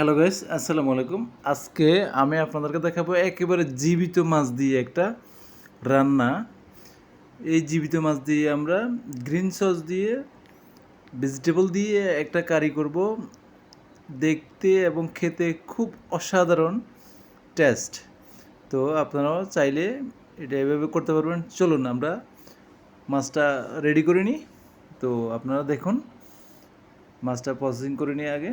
Hello guys আসসালামু আলাইকুম। আজকে আমি আপনাদেরকে দেখাবো একেবারে জীবিত মাছ দিয়ে একটা রান্না। এই জীবিত মাছ দিয়ে আমরা গ্রিন সস দিয়ে ভেজিটেবল দিয়ে একটা কারি করব। দেখতে এবং খেতে খুব অসাধারণ টেস্ট তো আপনারাও চাইলে এটা এভাবে করতে পারবেন। চলুন আমরা মাছটা রেডি করে নিই। তো আপনারা দেখুন, মাছটা প্রসেসিং করে নিয়ে আগে।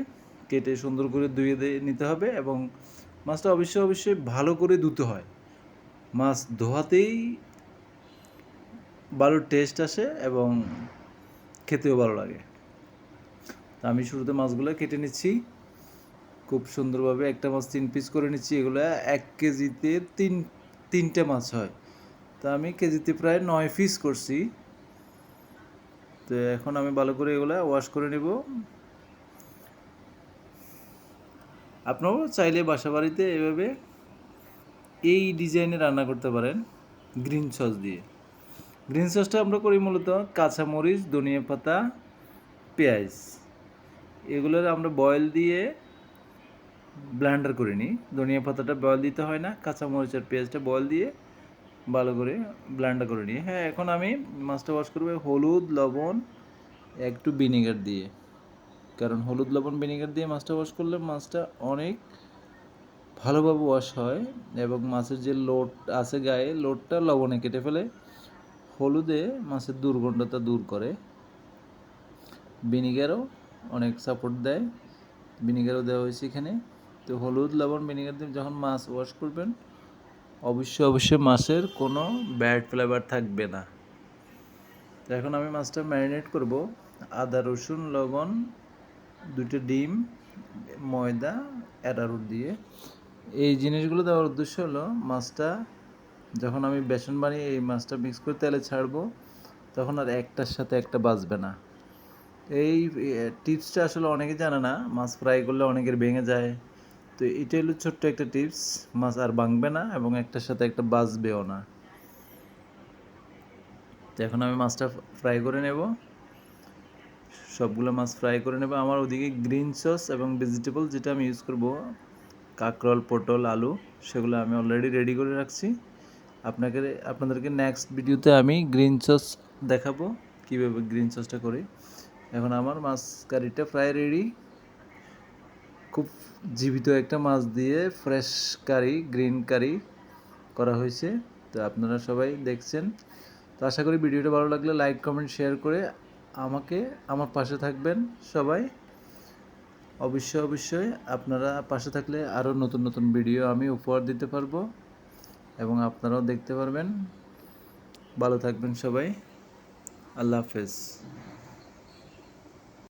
কেটে সুন্দর করে ধুয়ে দিয়ে নিতে হবে এবং মাছটা অবশ্যই অবশ্যই ভালো করে ধুতে হয়। মাছ ধোয়াতেই ভালো টেস্ট আসে এবং খেতেও ভালো লাগে। তা আমি শুরুতে মাছগুলো কেটে নিচ্ছি। খুব সুন্দরভাবে একটা মাছ তিন পিস করে নিচ্ছি। এগুলো এক কেজিতে তিন, তিনটে মাছ হয়। তা আমি কেজিতে প্রায় নয় পিস করছি। তো এখন আমি ভালো করে এগুলো ওয়াশ করে নেব। আপনারাও চাইলে বাসা বাড়িতে এভাবে এই ডিজাইনে রান্না করতে পারেন গ্রিন সস দিয়ে। গ্রিন সসটা আমরা করি মূলত কাঁচামরিচ ধনিয়া পাতা পেঁয়াজ। এগুলোর আমরা বয়েল দিয়ে ব্লেন্ডার করে নিই। ধনিয়া পাতাটা বয়েল দিতে হয় না, কাঁচামরিচ আর পেঁয়াজটা বয়েল দিয়ে ভালো করে ব্লেন্ডার করে নিই। হ্যাঁ এখন আমি মাছটা ওয়াশ করব হলুদ, লবণ, একটু ভিনেগার দিয়ে। কারণ হলুদ, লবণ, ভিনেগার দিয়ে মাছটা ওয়াশ করলে মাছটা অনেক ভালোভাবে ওয়াশ হয় এবং মাছের যে লোড আছে গায়ে লোডটা লবণে কেটে ফেলে। হলুদে মাছের দুর্গন্ধতা দূর করে। ভিনিগারও অনেক সাপোর্ট দেয়। ভিনিগারও দেওয়া হয়েছে এখানে। তো হলুদ, লবণ, ভিনিগার দিয়ে যখন মাছ ওয়াশ করবেন, অবশ্যই অবশ্যই মাছের কোনো ব্যাড ফ্লেভার থাকবে না। এখন আমি মাছটা ম্যারিনেট করব। আদা, রসুন, লবণ দুটো ডিম, ময়দা অ্যারারুট দিয়ে। এই জিনিসগুলো দেওয়ার উদ্দেশ্য হলো মাছটা যখন আমি বেসন বানিয়ে এই মাছটা মিক্স করে তেলে ছাড়বো, তখন আর একটার সাথে একটা বাজবে না। এই টিপসটা আসলে অনেকে জানে না, মাছ ফ্রাই করলে অনেকের ভেঙে যায়। তো এটা হলো ছোট্ট একটা টিপস, মাছ আর ভাঙবে না এবং একটার সাথে একটা বাজবেও না। তো এখন আমি মাছটা ফ্রাই করে নেব। সবগুলো মাছ ফ্রাই করে নেব। আমার ওদিকে গ্রিন সস এবং ভেজিটেবল যেটা আমি ইউজ করব, কাঁকরোল, পটল, আলু, সেগুলো আমি অলরেডি রেডি করে রাখছি। আপনাকে, আপনাদেরকে নেক্সট ভিডিওতে আমি গ্রিন সস দেখাবো, কীভাবে গ্রিন সসটা করি। এখন আমার মাছ কারিটা প্রায় রেডি খুব জীবিত একটা মাছ দিয়ে ফ্রেশ কারি গ্রিন কারি করা হয়েছে। তো আপনারা সবাই দেখছেন। তো আশা করি ভিডিওটা ভালো লাগলে লাইক কমেন্ট শেয়ার করে আমাকে আমার পাশে থাকবেন সবাই। অবশ্যই অবশ্যই আপনারা পাশে থাকলে আরও নতুন নতুন ভিডিও আমি উপহার দিতে পারব এবং আপনারাও দেখতে পারবেন। ভালো থাকবেন সবাই। আল্লাহ হাফেজ।